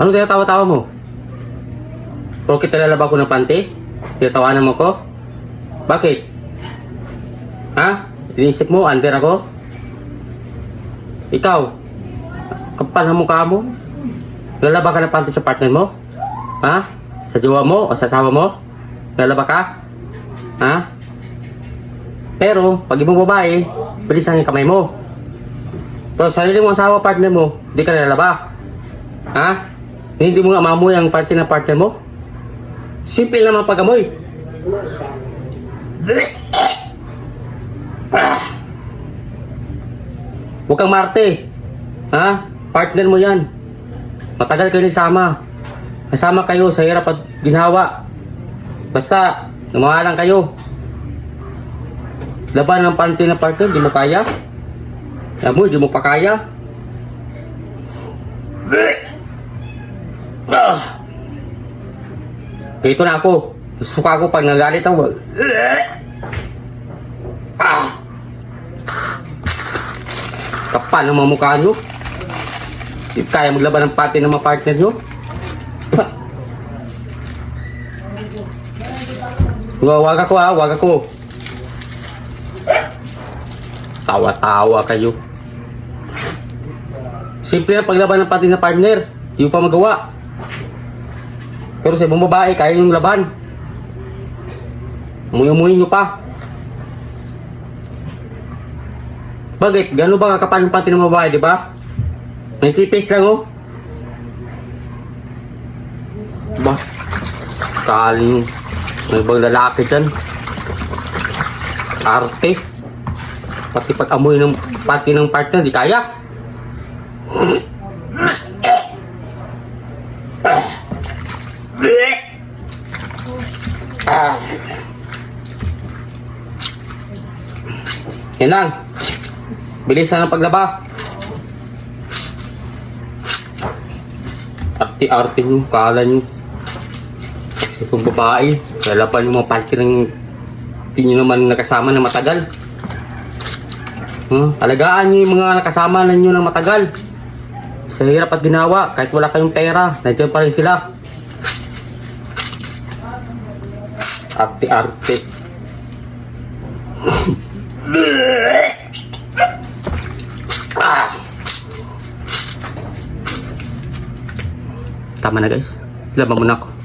Ano tinatawa-tawa mo? Porkit nalalaba ko ng panty? Tinatawanan mo ko? Bakit? Ha? Iniisip mo, under ako? Ikaw? Kapal ang mukha mo? Lalaba ka ng panty sa partner mo? Ha? Sa jowa mo o sa asawa mo? Lalaba ka? Ha? Pero, pag ibang babae, bilisan yung kamay mo. Pero sa sarili mong asawa, partner mo, di ka nalalaba. Ha? Hindi mo nga maamoy ang panty ng partner mo? Simple naman pag-amoy. Huwag kang marte. Ha? Partner mo yan. Matagal kayo nagsama. Nasama kayo sa hirap at ginawa. Basta, namahalan kayo. Laban ng panty ng partner, di mo kaya? Amoy, di mo pa kaya? Ah. Ito na ako. Suka ko pag nagalit ako. Ah. Kapal ng mga mukha nyo. Di kaya maglaban ng pati ng mga partner nyo. Wa- Wag ako ha, wag ako. Tawa-tawa kayo. Simple na paglaban ng pati ng partner. Di mo pa magawa. Pero sa ibang babae, kaya yung laban. Umuy-umuy nyo pa. Bakit? Gano'n ba kakapal yung pati ng babae, di ba? 90 pesos lang, oh. Ba? Kaling may ibang lalaki dyan. Arte. Pati pag amoy ng pati ng partner, di kaya. Yan lang. Bilisan ang paglaba. Arte-arte nyo, kala nyo. Kasi kung babae, lalapan yung mga panty ng hindi nyo naman nakasama na matagal. Hmm? Alagaan nyo yung mga nakasama na nyo ng matagal. Sa hirap at ginawa, kahit wala kayong pera, nandiyan pa rin sila. Arte-arte. Tama na guys. Laban mo na ako.